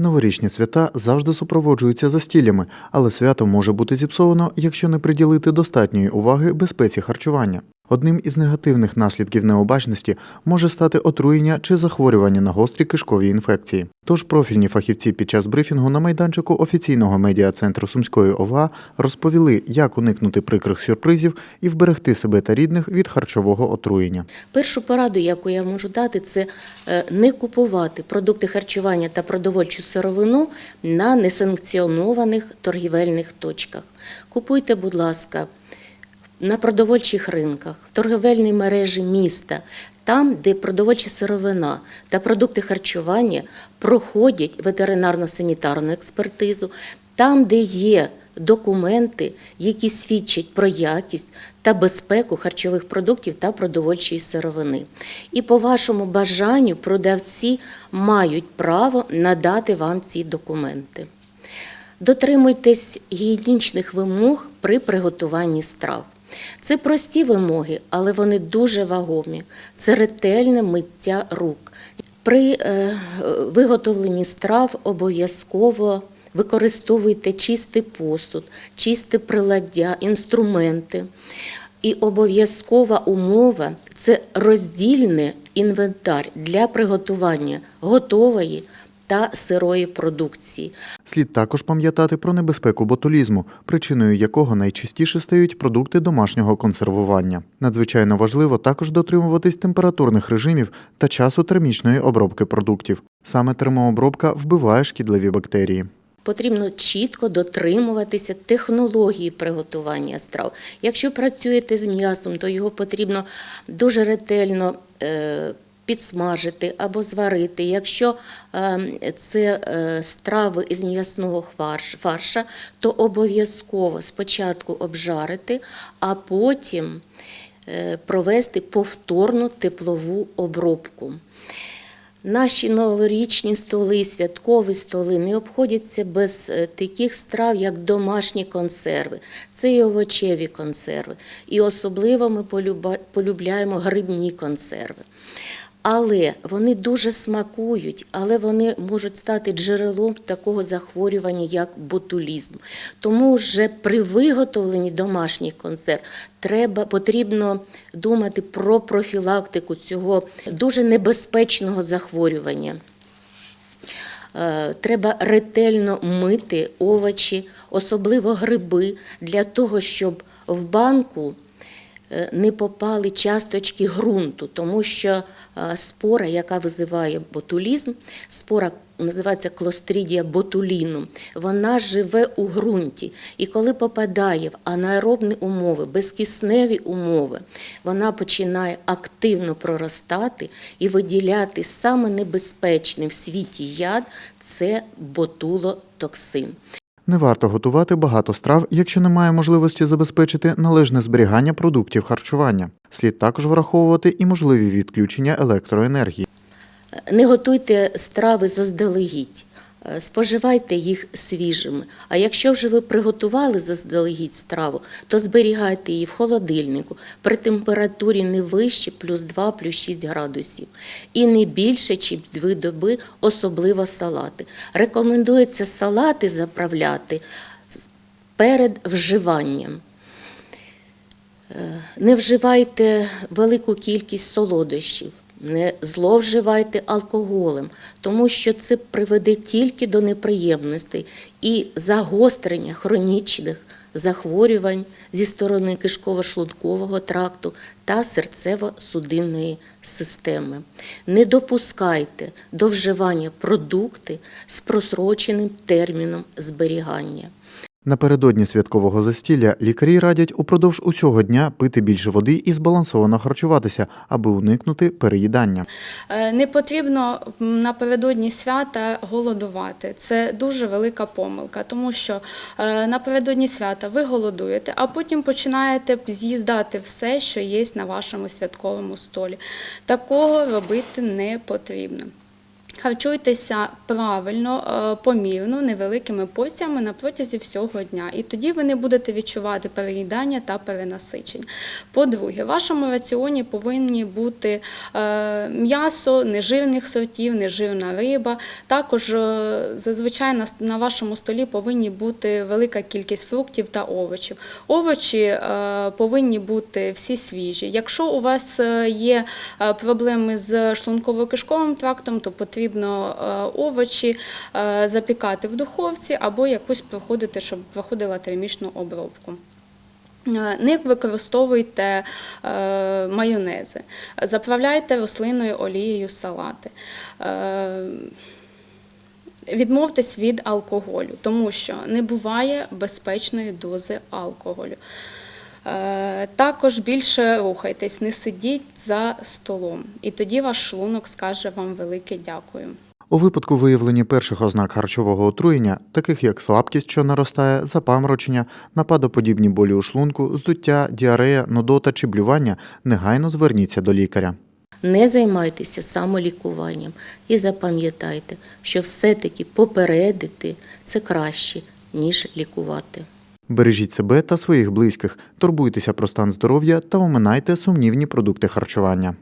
Новорічні свята завжди супроводжуються застіллями, але свято може бути зіпсовано, якщо не приділити достатньої уваги безпеці харчування. Одним із негативних наслідків необачності може стати отруєння чи захворювання на гострі кишкові інфекції. Тож профільні фахівці під час брифінгу на майданчику офіційного медіа-центру Сумської ОВА розповіли, як уникнути прикрих сюрпризів і вберегти себе та рідних від харчового отруєння. Першу пораду, яку я можу дати, це е, не купувати продукти харчування та продовольчу сировину на несанкціонованих торгівельних точках. Купуйте, будь ласка, на продовольчих ринках, в торговельній мережі міста, там, де продовольча сировина та продукти харчування проходять ветеринарно-санітарну експертизу, там, де є документи, які свідчать про якість та безпеку харчових продуктів та продовольчої сировини. І по вашому бажанню продавці мають право надати вам ці документи. Дотримуйтесь гігієнічних вимог при приготуванні страв. Це прості вимоги, але вони дуже вагомі. Це ретельне миття рук. При е, виготовленні страв обов'язково використовуйте чистий посуд, чисте приладдя, інструменти. І обов'язкова умова це роздільний інвентар для приготування готової та сирої продукції. Слід також пам'ятати про небезпеку ботулізму, причиною якого найчастіше стають продукти домашнього консервування. Надзвичайно важливо також дотримуватись температурних режимів та часу термічної обробки продуктів. Саме термообробка вбиває шкідливі бактерії. Потрібно чітко дотримуватися технології приготування страв. Якщо працюєте з м'ясом, то його потрібно дуже ретельно е, підсмажити або зварити. Якщо е, це е, страви із м'ясного фарша, то обов'язково спочатку обжарити, а потім е, провести повторну теплову обробку. Наші новорічні столи, святкові столи не обходяться без е, таких страв, як домашні консерви. Це і овочеві консерви. І особливо ми полюбляємо грибні консерви. Але вони дуже смакують, але вони можуть стати джерелом такого захворювання, як ботулізм. Тому вже при виготовленні домашніх консерв треба потрібно думати про профілактику цього дуже небезпечного захворювання. Е, Треба ретельно мити овочі, особливо гриби, для того, щоб в банку не попали часточки ґрунту, тому що е, спора, яка визиває ботулізм, спора називається клостридія ботуліну, вона живе у ґрунті. І коли попадає в анаеробні умови, безкисневі умови, вона починає активно проростати і виділяти саме небезпечний в світі яд це ботулотоксин. Не варто готувати багато страв, якщо немає можливості забезпечити належне зберігання продуктів харчування. Слід також враховувати і можливі відключення електроенергії. Не готуйте страви заздалегідь, споживайте їх свіжими. А якщо вже ви приготували заздалегідь страву, то зберігайте її в холодильнику при температурі не вище плюс 2, плюс 6 градусів. І не більше, ніж 2 доби, особливо салати. Рекомендується салати заправляти перед вживанням. Е, Не вживайте велику кількість солодощів, не зловживайте алкоголем, тому що це приведе тільки до неприємностей і загострення хронічних захворювань зі сторони кишково-шлункового тракту та серцево-судинної системи. Не допускайте до вживання продукти з просроченим терміном зберігання. Напередодні святкового застілля лікарі радять упродовж усього дня пити більше води і збалансовано харчуватися, аби уникнути переїдання. Е, Не потрібно напередодні свята голодувати. Це дуже велика помилка, тому що е, напередодні свята ви голодуєте, а потім починаєте з'їздати все, що є на вашому святковому столі. Такого робити не потрібно. Харчуйтеся правильно, е, помірно, невеликими порціями на протязі всього дня. І тоді ви не будете відчувати переїдання та перенасичення. По-друге, в вашому раціоні повинні бути е, м'ясо нежирних сортів, нежирна риба. Також е, зазвичай на, вашому столі повинні бути велика кількість фруктів та овочів. Овочі повинні бути всі свіжі. Якщо у вас є проблеми з шлунково-кишковим трактом, то потрібно е, овочі е, запікати в духовці або якусь проходити, щоб проходила термічну обробку. Не використовуйте е, майонези, заправляйте рослинною олією салати. Відмовтесь від алкоголю, тому що не буває безпечної дози алкоголю. Е, Також більше рухайтесь, не сидіть за столом, і тоді ваш шлунок скаже вам велике дякую. У випадку виявлення перших ознак харчового отруєння, таких як слабкість, що наростає, запаморочення, нападоподібні болі у шлунку, здуття, діарея, нудота чи блювання, негайно зверніться до лікаря. Не займайтеся самолікуванням і запам'ятайте, що все-таки попередити це краще, ніж лікувати. Бережіть себе та своїх близьких, турбуйтеся про стан здоров'я та оминайте сумнівні продукти харчування.